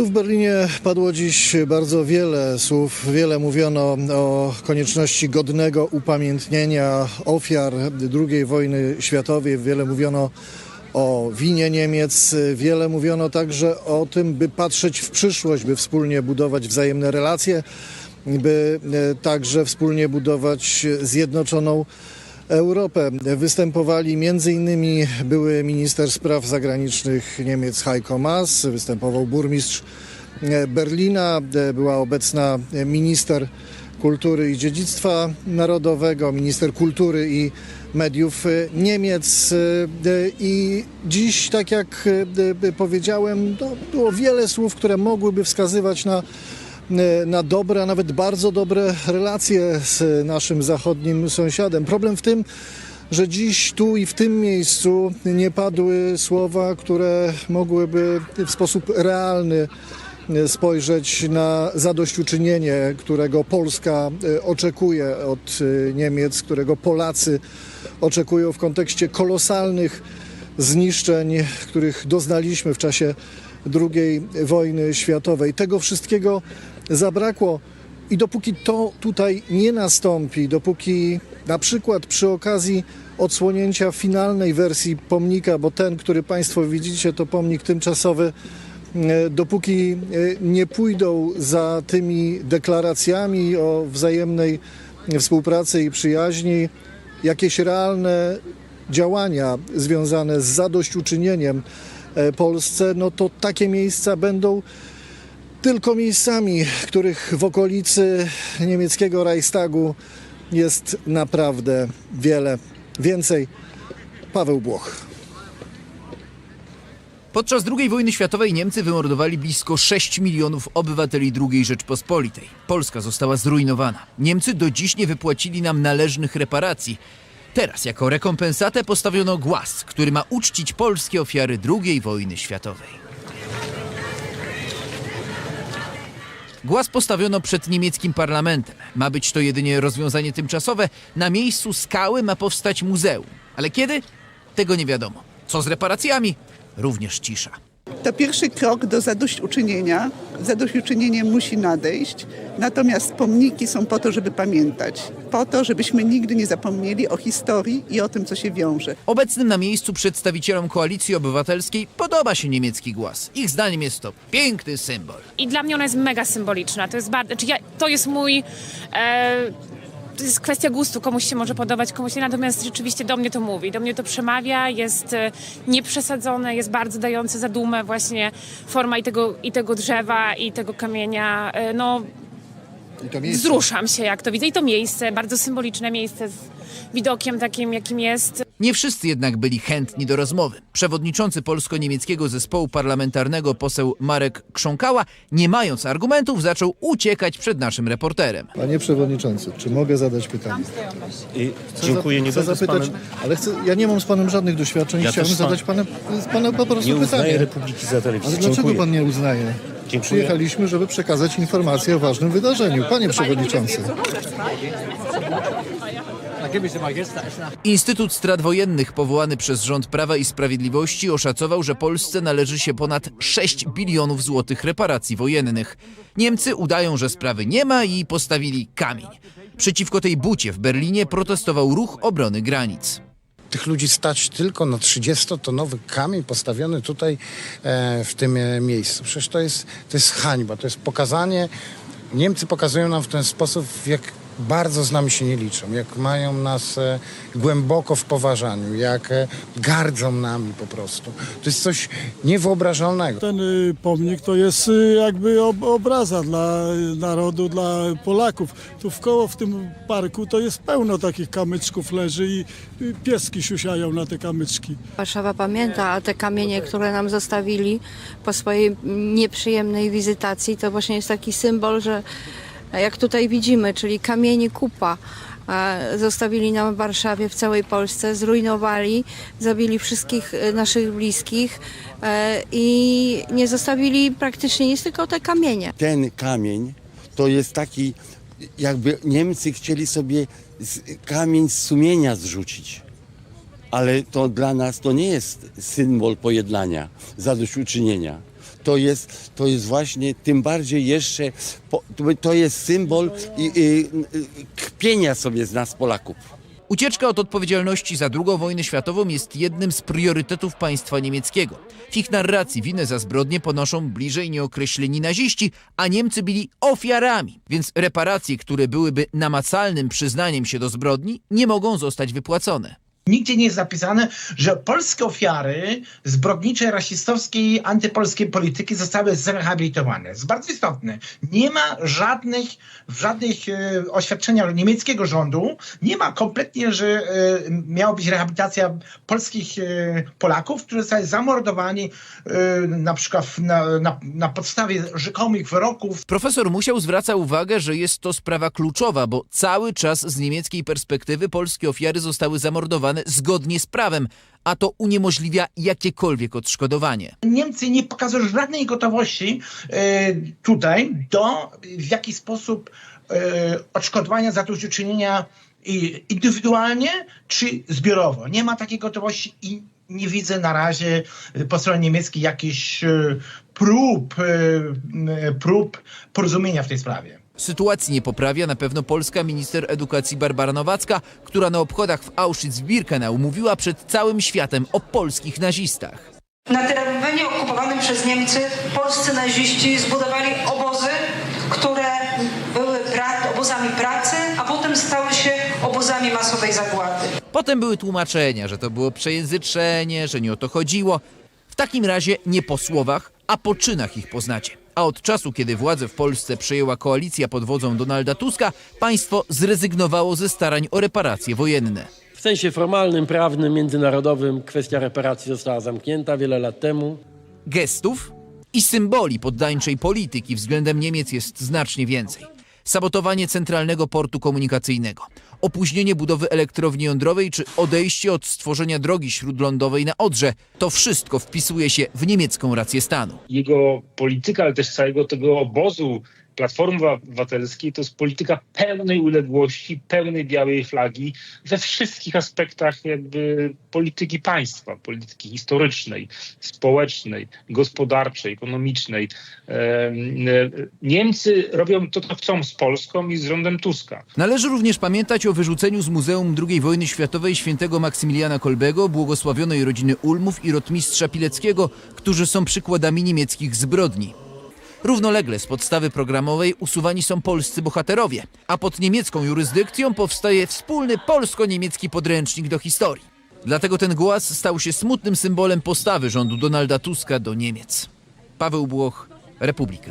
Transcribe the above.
Tu w Berlinie padło dziś bardzo wiele słów. Wiele mówiono o konieczności godnego upamiętnienia ofiar II wojny światowej. Wiele mówiono o winie Niemiec. Wiele mówiono także o tym, by patrzeć w przyszłość, by wspólnie budować wzajemne relacje, by także wspólnie budować zjednoczoną Europę. Występowali m.in. były minister spraw zagranicznych Niemiec Heiko Maas, występował burmistrz Berlina, była obecna minister kultury i dziedzictwa narodowego, minister kultury i mediów Niemiec. I dziś, tak jak powiedziałem, było wiele słów, które mogłyby wskazywać na na dobre, a nawet bardzo dobre relacje z naszym zachodnim sąsiadem. Problem w tym, że dziś tu i w tym miejscu nie padły słowa, które mogłyby w sposób realny spojrzeć na zadośćuczynienie, którego Polska e, oczekuje od e, Niemiec, którego Polacy oczekują w kontekście kolosalnych zniszczeń, których doznaliśmy w czasie II wojny światowej. Tego wszystkiego zabrakło i dopóki to tutaj nie nastąpi, dopóki na przykład przy okazji odsłonięcia finalnej wersji pomnika, bo ten, który Państwo widzicie, to pomnik tymczasowy, e, dopóki e, nie pójdą za tymi deklaracjami o wzajemnej współpracy i przyjaźni, jakieś realne działania związane z zadośćuczynieniem e, Polsce, no to takie miejsca będą tylko miejscami, których w okolicy niemieckiego Reichstagu jest naprawdę wiele. Więcej Paweł Błoch. Podczas II wojny światowej Niemcy wymordowali blisko 6 milionów obywateli II Rzeczpospolitej. Polska została zrujnowana. Niemcy do dziś nie wypłacili nam należnych reparacji. Teraz jako rekompensatę postawiono głaz, który ma uczcić polskie ofiary II wojny światowej. Głaz postawiono przed niemieckim parlamentem. Ma być to jedynie rozwiązanie tymczasowe. Na miejscu skały ma powstać muzeum. Ale kiedy? Tego nie wiadomo. Co z reparacjami? Również cisza. To pierwszy krok do zadośćuczynienia. Zadośćuczynienie musi nadejść, natomiast pomniki są po to, żeby pamiętać. Po to, żebyśmy nigdy nie zapomnieli o historii i o tym, co się wiąże. Obecnym na miejscu przedstawicielom koalicji obywatelskiej podoba się niemiecki głaz. Ich zdaniem jest to piękny symbol. I dla mnie ona jest mega symboliczna. To jest, bardzo, znaczy ja, to jest mój. E, to jest kwestia gustu, komuś się może podobać, komuś nie, natomiast rzeczywiście do mnie to mówi, do mnie to przemawia, jest e, nieprzesadzone, jest bardzo dające za dumę właśnie forma i tego, i tego drzewa, i tego kamienia. E, no, wzruszam się, jak to widzę. I to miejsce, bardzo symboliczne miejsce z widokiem takim, jakim jest. Nie wszyscy jednak byli chętni do rozmowy. Przewodniczący polsko-niemieckiego zespołu parlamentarnego poseł Marek Krząkała, nie mając argumentów, zaczął uciekać przed naszym reporterem. Panie Przewodniczący, czy mogę zadać pytanie? I Chcę dziękuję, nie chcę będę z zapytać, panem, ale chcę, ja nie mam z panem żadnych doświadczeń. Ja Chciałbym też pan- zadać panem, z pana po prostu nie uznaję pytanie. Republiki za Ale telewizję. dlaczego Dziękuję. pan nie uznaje? Dziękuję. Przyjechaliśmy, żeby przekazać informację o ważnym wydarzeniu. Panie Przewodniczący. Instytut Strat Wojennych powołany przez rząd Prawa i Sprawiedliwości oszacował, że Polsce należy się ponad 6 bilionów złotych reparacji wojennych. Niemcy udają, że sprawy nie ma i postawili kamień. Przeciwko tej bucie w Berlinie protestował ruch obrony granic. tych ludzi stać tylko na 30-tonowy kamień postawiony tutaj e, w tym e, miejscu. Przecież to jest, to jest hańba, to jest pokazanie. Niemcy pokazują nam w ten sposób, jak bardzo z nami się nie liczą, jak mają nas e, głęboko w poważaniu, jak e, gardzą nami po prostu. To jest coś niewyobrażalnego. Ten y, pomnik to jest y, jakby ob- obraza dla narodu, dla Polaków. Tu w koło w tym parku to jest pełno takich kamyczków leży i y, pieski siusiają na te kamyczki. Warszawa pamięta, a te kamienie, które nam zostawili po swojej nieprzyjemnej wizytacji, to właśnie jest taki symbol, że jak tutaj widzimy, czyli kamieni kupa, e, zostawili nam w Warszawie, w całej Polsce, zrujnowali, zabili wszystkich e, naszych bliskich e, i nie zostawili praktycznie nic, tylko te kamienie. ten kamień to jest taki, jakby Niemcy chcieli sobie kamień z sumienia zrzucić. Ale to dla nas to nie jest symbol pojednania, zadośćuczynienia. To jest, to jest właśnie tym bardziej jeszcze, to- jest symbol i, i, kpienia sobie z nas Polaków. Ucieczka od odpowiedzialności za II wojnę światową jest jednym z priorytetów państwa niemieckiego. W ich narracji winę za zbrodnie ponoszą bliżej nieokreśleni naziści, a Niemcy byli ofiarami, więc reparacje, które byłyby namacalnym przyznaniem się do zbrodni, nie mogą zostać wypłacone. Nigdzie nie jest zapisane, że polskie ofiary zbrodniczej, rasistowskiej, antypolskiej polityki zostały zrehabilitowane. To jest bardzo istotne. Nie ma żadnych, żadnych e, oświadczenia niemieckiego rządu, nie ma kompletnie, że e, miała być rehabilitacja polskich e, Polaków, którzy zostali zamordowani e, na przykład na, na, na podstawie rzekomych wyroków Profesor Musiał zwraca uwagę, że jest to sprawa kluczowa, bo cały czas z niemieckiej perspektywy polskie ofiary zostały zamordowane zgodnie z prawem, a to uniemożliwia jakiekolwiek odszkodowanie. Niemcy nie pokazują żadnej gotowości e, tutaj do w jaki sposób e, odszkodowania zadośćuczynienia i indywidualnie czy zbiorowo. Nie ma takiej gotowości i nie widzę na razie po stronie niemieckiej jakichś e, prób, prób porozumienia w tej sprawie. Sytuacji nie poprawia na pewno polska minister edukacji Barbara Nowacka, która na obchodach w Auschwitz-Birkenau mówiła przed całym światem o polskich nazistach. Na terenie okupowanym przez Niemcy polscy naziści zbudowali obozy, które były obozami pracy, a potem stały się obozami masowej zagłady. Potem były tłumaczenia, że to było przejęzyczenie, że nie o to chodziło. W takim razie nie po słowach, a po czynach ich poznacie. A od czasu, kiedy władzę w Polsce przejęła koalicja pod wodzą Donalda Tuska, państwo zrezygnowało ze starań o reparacje wojenne. W sensie formalnym, prawnym, międzynarodowym kwestia reparacji została zamknięta wiele lat temu. Gestów i symboli poddańczej polityki względem Niemiec jest znacznie więcej. Sabotowanie centralnego portu komunikacyjnego, opóźnienie budowy elektrowni jądrowej czy odejście od stworzenia drogi śródlądowej na Odrze to wszystko wpisuje się w niemiecką rację stanu. jego polityka, ale też całego tego obozu Platformy Obywatelskiej to jest polityka pełnej uległości, pełnej białej flagi we wszystkich aspektach jakby polityki państwa, polityki historycznej, społecznej, gospodarczej, ekonomicznej. Em, Niemcy robią to, co chcą z Polską i z rządem Tuska. Należy również pamiętać o wyrzuceniu z Muzeum II wojny światowej świętego Maksymiliana Kolbego, błogosławionej rodziny Ulmów i rotmistrza Pileckiego, którzy są przykładami niemieckich zbrodni. Równolegle z podstawy programowej usuwani są polscy bohaterowie, a pod niemiecką jurysdykcją powstaje wspólny polsko-niemiecki podręcznik do historii. Dlatego ten głaz stał się smutnym symbolem postawy rządu Donalda Tuska do Niemiec. Paweł Błoch, Republika.